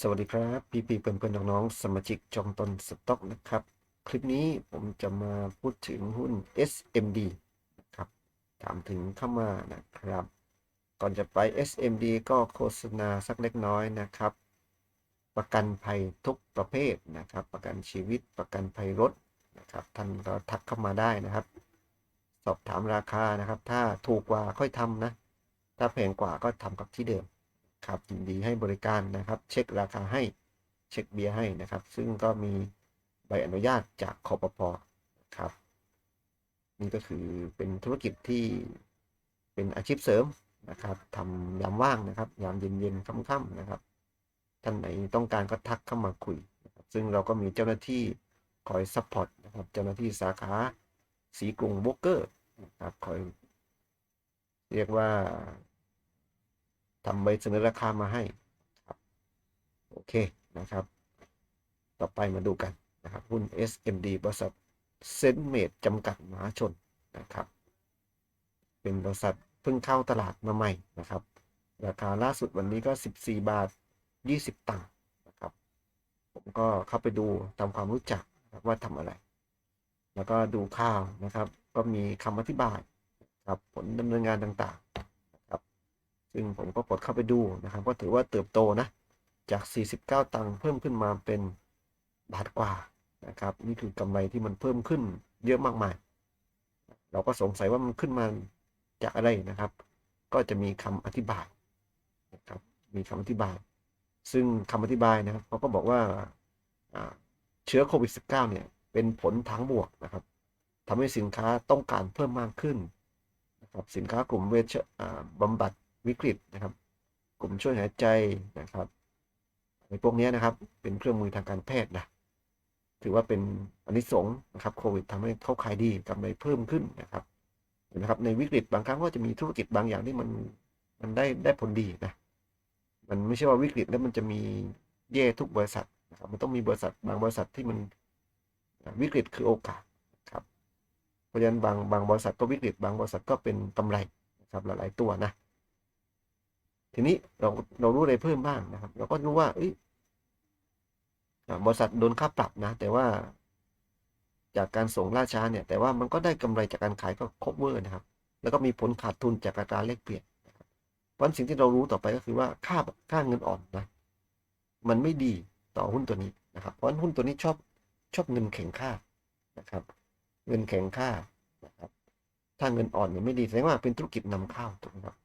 สวัสดีครับพี่พี่เพื่อนเพื่อนน้องๆสมาชิกจองตนสต็อกนะครับ คลิปนี้ผมจะมาพูดถึงหุ้น SMD นะครับถามถึงเข้ามานะครับ ก่อนจะไป SMD ก็โฆษณาสักเล็กน้อยนะครับ ประกันภัยทุกประเภทนะครับ ประกันชีวิตประกันภัยรถนะครับ ท่านก็ทักเข้ามาได้นะครับ สอบถามราคานะครับ ถ้าถูกกว่าค่อยทำนะ ถ้าแพงกว่าก็ทำกับที่เดิม ครับยินดีให้บริการนะครับ เช็คราคาให้เช็คเบียร์ให้นะครับ ซึ่งก็มีใบอนุญาตจากคอปพครับนี่ก็คือเป็นธุรกิจที่เป็นอาชีพเสริมนะครับทำยามว่างนะครับ ยามเย็นๆค่ำๆนะครับ ท่านไหนต้องการก็ทักเข้ามาคุยนะคซึ่งเราก็มีเจ้าหน้าที่คอยซัพพอร์ตนะครับ เจ้าหน้าที่สาขาสีกรุงโบรกเกอร์นะครับคอยเรียกว่า ทำใบเสนอราคามาให้ครับโอเคนะครับ ต่อไปมาดูกันนะครับหุ้น SMD บริษัทเซนเมดจำกัดมหาชนนะครับ เป็นบริษัทเพิ่งเข้าตลาดมาใหม่นะครับ ราคาล่าสุดวันนี้ก็ 14 บาท 20 ตังค์นะครับ ผมก็เข้าไปดูทำความรู้จักว่าทำอะไร แล้วก็ดูข่าวนะครับ ก็มีคำอธิบายครับผลดำเนินงานต่าง ซึ่งผมก็กดเข้าไปดูนะครับ ก็ถือว่าเติบโตนะจาก 49 ตังค์เพิ่มขึ้นมาเป็นบาทกว่านะครับ นี่คือกำไรที่มันเพิ่มขึ้นเยอะมากมาย เราก็สงสัยว่ามันขึ้นมาจากอะไรนะครับ ก็จะมีคำอธิบายนะครับมีคำอธิบาย ซึ่งคำอธิบายนะครับเขาก็บอกว่าเชื้อโควิด -19 เนี่ยเป็นผลทางบวกนะครับทำให้สินค้าต้องการเพิ่มมากขึ้นนะครับสินค้ากลุ่มเวชอ่าบำบัด วิกฤตนะครับ กลุ่มช่วยหายใจนะครับในพวกนี้นะครับ เป็นเครื่องมือทางการแพทย์นะถือว่าเป็นอนนิสงส์นะครับโควิดทำให้เขาขายดีกำไรเพิ่มขึ้นนะครับเห็นไหมครับในวิกฤตบางครั้งก็จะมีธุรกิจบางอย่างที่มันมันได้ได้ผลดีนะมันไม่ใช่ว่าวิกฤตแล้วมันจะมีแย่ทุกบริษัทนะครับมันต้องมีบริษัทบางบริษัทที่มันวิกฤตคือโอกาสครับเพราะฉะนั้นบางบางบริษัทก็วิกฤตบางบริษัทก็เป็นกำไรนะครับหลายๆตัวนะ ทีนี้เราเรารู้อะไรเพิ่มบ้างนะครับ เราก็รู้ว่าบริษัทโดนค่าปรับนะ แต่ว่า จากการส่งล่าช้าเนี่ย แต่ว่ามันก็ได้กำไรจากการขายก็ครบเวอร์นะครับ แล้วก็มีผลขาดทุนจากอัตราแลกเปลี่ยนเพราะนั้นสิ่งที่เรารู้ต่อไปก็คือว่าค่าค่าเงินอ่อนนะมันไม่ดีต่อหุ้นตัวนี้นะครับ เพราะนั้นหุ้นตัวนี้ชอบชอบเงินแข็งค่านะครับ เงินแข็งค่านะครับ ถ้าเงินอ่อนเนี่ยไม่ดีแสดงว่าเป็นธุรกิจนำเข้าถูกไหมครับ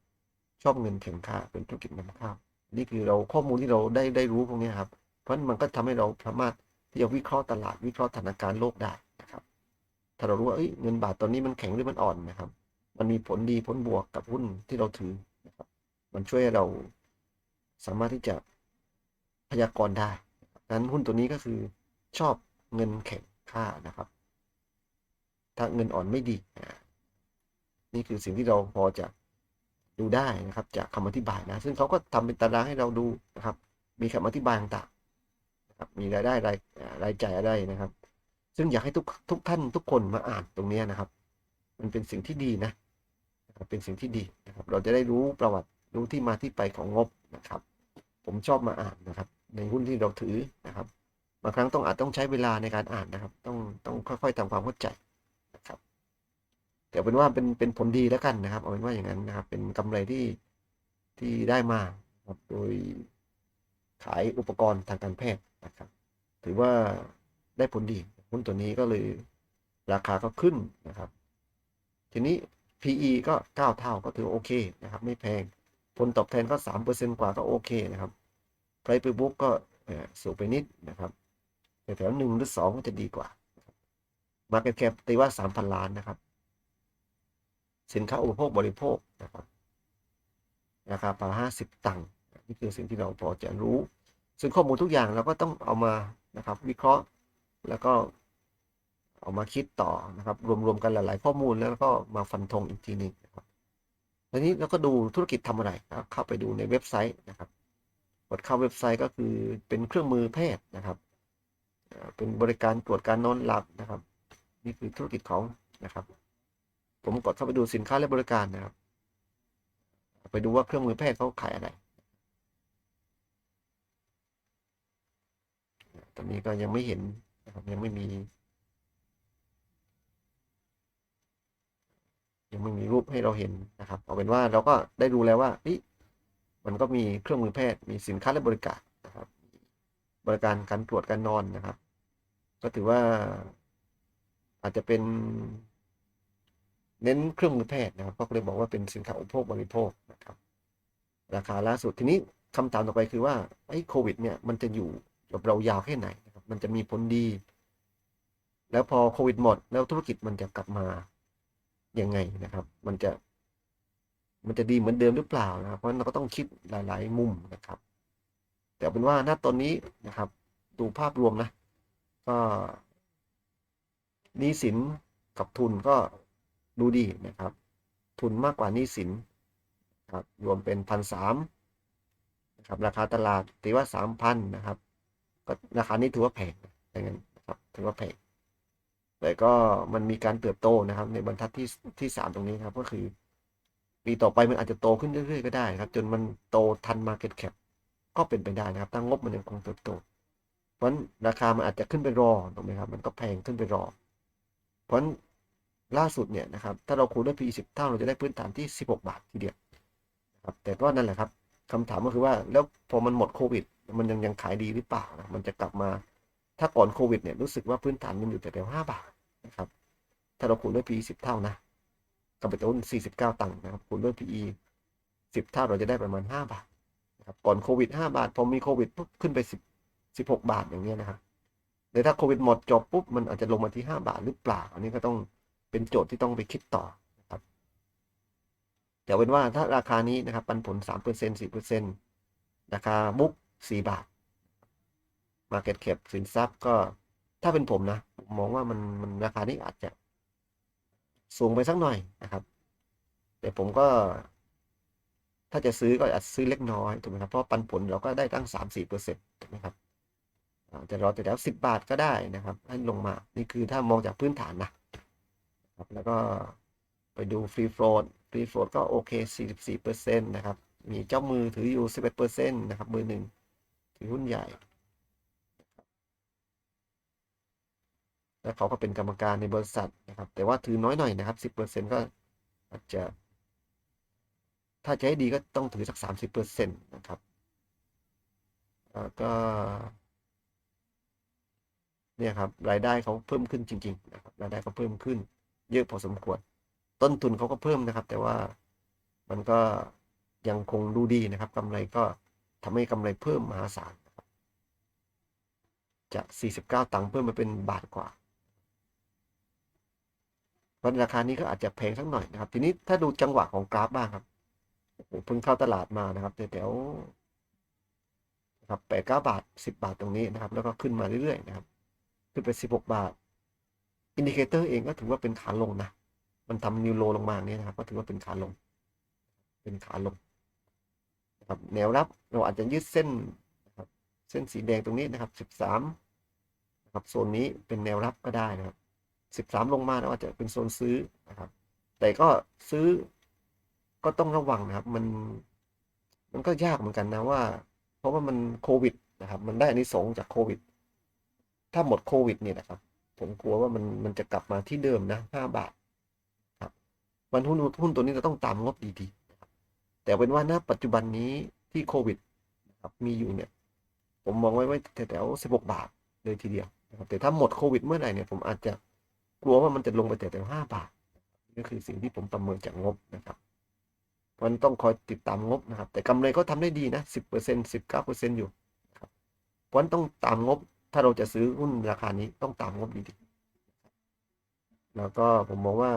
ชอบเงินแข็งค่าเป็นธุรกิจนำเข้านี่คือเราข้อมูลที่เราได้ได้รู้พวกนี้ครับ เพราะนั้นมันก็ทำให้เราสามารถที่จะวิเคราะห์ตลาดวิเคราะห์สถานการณ์โลกได้นะครับ ถ้าเรารู้ว่าเเงินบาทตอนนี้มันแข็งหรือมันอ่อนนะครับ มันมีผลดีผลบวกกับหุ้นที่เราถือนะครับ มันช่วยให้เราสามารถที่จะพยากรณ์ได้งนั้นหุ้นตัวนี้ก็คือชอบเงินแข็งค่านะครับ ถ้าเงินอ่อนไม่ดี นี่คือสิ่งที่เราพอจะ ดูได้นะครับ จากคำอธิบายนะ ซึ่งเขาก็ทำเป็นตารางให้เราดูนะครับ มีคำอธิบายต่างๆนะครับมีรายได้รายอ่ารายจ่ายอะไรนะครับ ซึ่งอยากให้ทุกทุกท่านทุกคนมาอ่านตรงนี้นะครับ มันเป็นสิ่งที่ดีนะเป็นสิ่งที่ดีนะครับ เราจะได้รู้ประวัติรู้ที่มาที่ไปของงบนะครับ ผมชอบมาอ่านนะครับ ในหุ้นที่เราถือนะครับบางครั้งต้องอาจต้องใช้เวลาในการอ่านนะครับ ต้องต้องค่อยๆทำความเข้าใจ แต่เป็นว่าเป็นเป็นผลดีแล้วกันนะครับ เอาเป็นว่าอย่างนั้นนะครับ เป็นกำไรที่ที่ได้มาครับโดยขายอุปกรณ์ทางการแพทย์นะครับ ถือว่าได้ผลดีหุ้นตัวนี้ก็เลยราคาก็ขึ้นนะครับ ทีนี้ PE ก็ 9 เท่าก็ถือโอเคนะครับ ไม่แพง ผลตอบแทนก็ 3%กว่าก็โอเคนะครับ Price per book ก็สูงไปนิดนะครับแถวๆหนึ่งหรือสองก็จะดีกว่า Market cap ตีว่า 3,000 ล้านนะครับ สินค้าอุปโภคบริโภคนะครับราคาปลาณห้าสิบตังค์นี่คือสิ่งที่เราพอจะรู้ ซึ่งข้อมูลทุกอย่างเราก็ต้องเอามานะครับ วิเคราะห์แล้วก็เอามาคิดต่อนะครับ รวมๆกันหลาย ๆ ข้อมูลแล้วก็มาฟันธงอีกทีหนึ่งนะครับทีนี้เราก็ดูธุรกิจทำอะไรนะครับเข้าไปดูในเว็บไซต์นะครับกดเข้าเว็บไซต์ก็คือเป็นเครื่องมือแพทย์นะครับ เป็นบริการตรวจการนอนหลับนะครับ นี่คือธุรกิจของนะครับ ผมกดเข้าไปดูสินค้าและบริการนะครับ ไปดูว่าเครื่องมือแพทย์เขาขายอะไร ตอนนี้ก็ยังไม่เห็นนะครับยังไม่มี ยังไม่มีรูปให้เราเห็นนะครับ เอาเป็นว่าเราก็ได้รู้แล้วว่าเฮ้ยมันก็มีเครื่องมือแพทย์มีสินค้าและบริการนะครับ บริการการตรวจการนอนนะครับ ก็ถือว่าอาจจะเป็น เน้นเครื่องมือแพทย์นะครับ ก็เลยบอกว่าเป็นสินค้าอุปโภคบริโภคนะครับ ราคาล่าสุดทีนี้คำถามต่อไปคือว่าไอ้โควิดเนี่ยมันจะอยู่กับเรายาวแค่ไหนนะครับ มันจะมีผลดี แล้วพอโควิดหมด แล้วธุรกิจมันจะกลับมายังไงนะครับ มันจะ มันจะดีเหมือนเดิมหรือเปล่านะครับ เพราะเราก็ต้องคิดหลาย ๆ มุมนะครับ แต่เป็นว่าณตอนนี้นะครับ ดูภาพรวมนะ ก็นี้สินกับทุนก็ ดูดีนะครับ ทุนมากกว่านี้สินครับรวมเป็นพันสามนะครับราคาตลาดตีว่าสามพันนะครับก็ราคานี้ถือว่าแพงอย่างนั้นนะครับถือว่าแพงแต่ก็มันมีการเติบโตนะครับ ในบรรทัดที่ที่สามตรงนี้ครับ ก็คือ ปีต่อไปมันอาจจะโตขึ้นเรื่อยๆก็ได้ครับ จนมันโตทัน Market Cap ก็เป็นไปได้นะครับถ้างบมันยังคงเติบโต เพราะนราคามันอาจจะขึ้นไปรอถูกไหมครับ มันก็แพงขึ้นไปรอ เพราะน ล่าสุดเนี่ยนะครับถ้าเราคูณด้วย P 10 เท่าเราจะได้พื้นฐานที่ 16 บาททีเดียวนะครับแต่ก็นั่นแหละครับคำถามก็คือว่าแล้วพอมันหมดโควิด มันยังยังขายดีหรือเปล่านะมันจะกลับมาถ้าก่อนโควิดเนี่ยรู้สึกว่าพื้นฐานมันอยู่แต่แถว5บาทนะครับถ้าเราคูณด้วย P 10 เท่านะกับไปต้น49 ตังค์นะครับคูณด้วย PE 10 เท่าเราจะได้ประมาณ 5 บาทนะครับก่อนโควิด 5 บาทพอมีโควิดปุ๊บขึ้นไป 10 16 บาทอย่างเงี้ยนะครับแต่ถ้าโควิดหมดจบปุ๊บมันอาจจะลงมาที่ 5 บาทหรือเปล่า อันนี้ก็ต้อง เป็นโจทย์ที่ต้องไปคิดต่อนะครับแต่เป็นว่าถ้าราคานี้นะครับปันผล 3% 4%ราคามุก 4 บาท Market Cap สินทรัพย์ก็ถ้าเป็นผมนะมองว่ามันมันราคานี้อาจจะ สูงไปสักหน่อยนะครับ แต่ผมก็ ถ้าจะซื้อก็อาจซื้อเล็กน้อยถูกไหมครับเพราะปันผลเราก็ได้ตั้งสามสี่เปอร์เซ็นต์ถูกไหมครับจะรอแต่แล้วสิบบาทก็ได้นะครับ ให้ลงมา นี่คือถ้ามองจากพื้นฐานนะ ครับแล้วก็ไปดูฟรีโฟลดฟรีโฟลดก็โอเคสี่สิบสี่เปอร์เซ็นะครับ มีเจ้ามือถืออยู่สิบเอ็ดเปอร์เซ็นะครับ มือหนึ่งถือหุ้นใหญ่ และเขาก็เป็นกรรมการในบริษัทนะครับ แต่ว่าถือน้อยหน่อยนะครับสิบเปอร์เซ็นก็อาจจะ ถ้าจะให้ดีก็ต้องถือสักสามสิบเปอร์เซ็นต์นะครับแล้วก็เนี่ยครับรายได้เขาเพิ่มขึ้นจริง ๆ นะครับรายได้เขาเพิ่มขึ้น เยอะพอสมควร ต้นทุนเขาก็เพิ่มนะครับ แต่ว่ามันก็ยังคงดูดีนะครับกำไรก็ทำให้กำไรเพิ่มมหาศาลนะครับจาก 49 ตังค์เพิ่มมาเป็นบาทกว่าเพราะราคานี้ก็อาจจะแพงสักหน่อยนะครับ ทีนี้ถ้าดูจังหวะของกราฟบ้างครับเพิ่งเข้าตลาดมานะครับแถวๆนะครับแปดเก้าบาทสิบาทตรงนี้นะครับ แล้วก็ขึ้นมาเรื่อยๆนะครับ ขึ้นไปสิบหกบาท อินดิเคเตอร์เองก็ถือว่าเป็นขาลงนะ มันทำนิวโลลงมาเนี่ยนะครับ ก็ถือว่าเป็นขาลง เป็นขาลงนะครับ แนวรับเราอาจจะยืดเส้นนะครับ เส้นสีแดงตรงนี้นะครับสิบสามนะครับ โซนนี้เป็นแนวรับก็ได้นะครับสิบสามลงมาแล้วอาจจะเป็นโซนซื้อนะครับ แต่ก็ซื้อก็ต้องระวังนะครับ มัน มันก็ยากเหมือนกันนะว่า เพราะว่ามันโควิดนะครับ มันได้อันนี้สงจากโควิด ถ้าหมดโควิดเนี่ยนะครับ ผมกลัวว่ามันมันจะกลับมาที่เดิมนะห้าบาทครับวันหุ้นหุ้นตัวนี้จะต้องตามงบดีๆ แต่เป็นว่าณปัจจุบันนี้ที่โควิดครับมีอยู่เนี่ย ผมมองไว้ไว้แถวๆสิบหกบาทเลยทีเดียวนะครับแต่ถ้าหมดโควิดเมื่อไหร่เนี่ยผมอาจจะกลัวว่ามันจะลงไปแต่แต่ห้าบาทนี่คือสิ่งที่ผมประเมินจากงบนะครับมันต้องคอยติดตามงบนะครับ แต่กำไรก็ทำได้ดีนะสิบเปอร์เซ็นสิบเก้าเปอร์เซ็นอยู่ครับเพราะนั้นต้องตามงบ ถ้าเราจะซื้อหุ้นราคานี้ต้องตามงบดีๆแล้วก็ผมมองว่า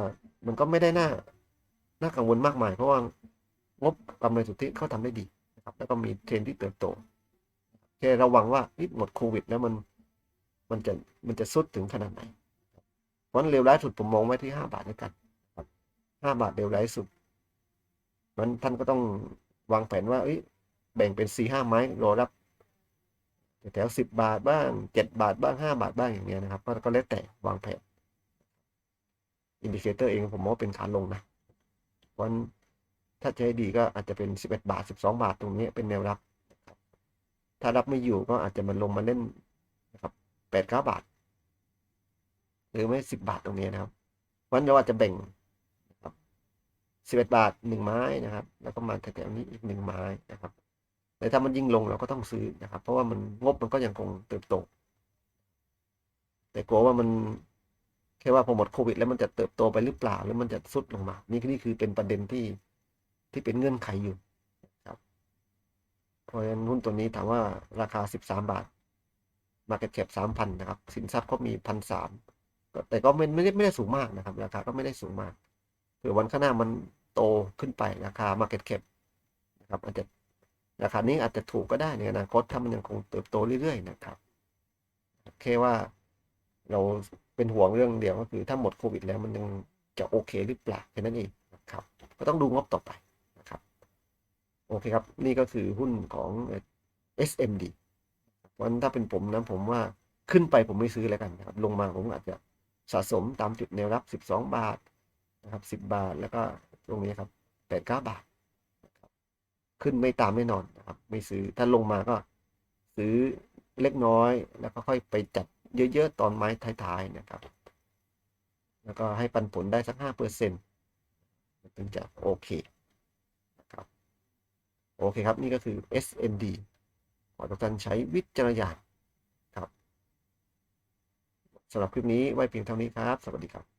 มันก็ไม่ได้น่าน่ากังวลมากมาย เพราะว่างบกำไรสุทธิเขาทำได้ดีนะครับ แล้วก็มีเทรนที่เติบโตแค่ระวังว่าหมดโควิด แล้วมันมันจะมันจะสุดถึงขนาดไหนเพราะเร็วร้ายสุดผมมองไว้ที่ห้าบาทด้วยกันห้าบาทเร็วร้ายสุดมันท่านก็ต้องวางแผนว่าเอ้ยแบ่งเป็นสี่ห้าไม้รอรับ แถวสิบบาทบ้างเจ็ดบาทบ้างห้าบาทบ้างอย่างเงี้ยนะครับ ก็ก็แล้วแต่วางแผนอินดิเคเตอร์เองผมว่าเป็นขาลงนะเพราะถ้าใช้ดีก็อาจจะเป็นสิบเอ็ดบาทสิบสองบาทตรงนี้เป็นแนวรับ ถ้ารับไม่อยู่ก็อาจจะมันลงมาเล่นนะครับแปดเก้าบาท หรือไม่สิบบาทตรงนี้นะครับวันเราอาจจะแบ่งนะครับสิบเอ็ดบาทหนึ่งไม้นะครับ แล้วก็มาแถวๆนี้อีกหนึ่งไม้นะครับ แต่ถ้ามันยิ่งลงเราก็ต้องซื้อนะครับ เพราะว่ามันงบมันก็ยังคงเติบโต แต่กลัวว่ามันแค่ว่าพอหมดโควิด แล้วมันจะเติบโตไปหรือเปล่าหรือมันจะสุดลงมา นี่นี่คือเป็นประเด็นที่ที่เป็นเงื่อนไขอยู่ครับเพราะฉะนั้นหุ้นตัวนี้ถามว่าราคาสิบสามบาท Market Cap สามพันนะครับ สินทรัพย์ก็มีพันสามแต่ก็ไม่ไม่ได้ไม่ได้สูงมากนะครับ ราคาก็ไม่ได้สูงมากเผื่อวันข้างหน้ามันโตขึ้นไปราคา Market Cap นะครับอาจจะ ราคานี้อาจจะถูกก็ได้ในอนาคตถ้ามันยังคงเติบโตเรื่อยๆนะครับแค่ว่าเราเป็นห่วงเรื่องเดียวก็คือถ้าหมดโควิดแล้วมันยังจะโอเคหรือเปล่าแค่นั้นเองนะครับก็ต้องดูงบต่อไปนะครับโอเคครับ นี่ก็คือหุ้นของ SMD วันถ้าเป็นผมนะผมว่าขึ้นไปผมไม่ซื้อแล้วกันนะครับ ลงมาผมอาจจะสะสมตามจุดแนวรับ 12 บาทนะครับ 10 บาทแล้วก็ตรงนี้ครับ 8 9 บาท ขึ้นไม่ตามแน่นอนนะครับ ไม่ซื้อถ้าลงมาก็ซื้อเล็กน้อย แล้วก็ค่อยไปจัดเยอะๆ ตอนไม้ท้ายๆนะครับ แล้วก็ให้ปันผลได้สัก5%เปอร์เซ็นต์ถึงจะโอเคนะครับโอเคครับ นี่ก็คือ SMD ขอทุกท่านใช้วิจารณญาณครับสำหรับคลิปนี้ไว้เพียงเท่านี้ครับ สวัสดีครับ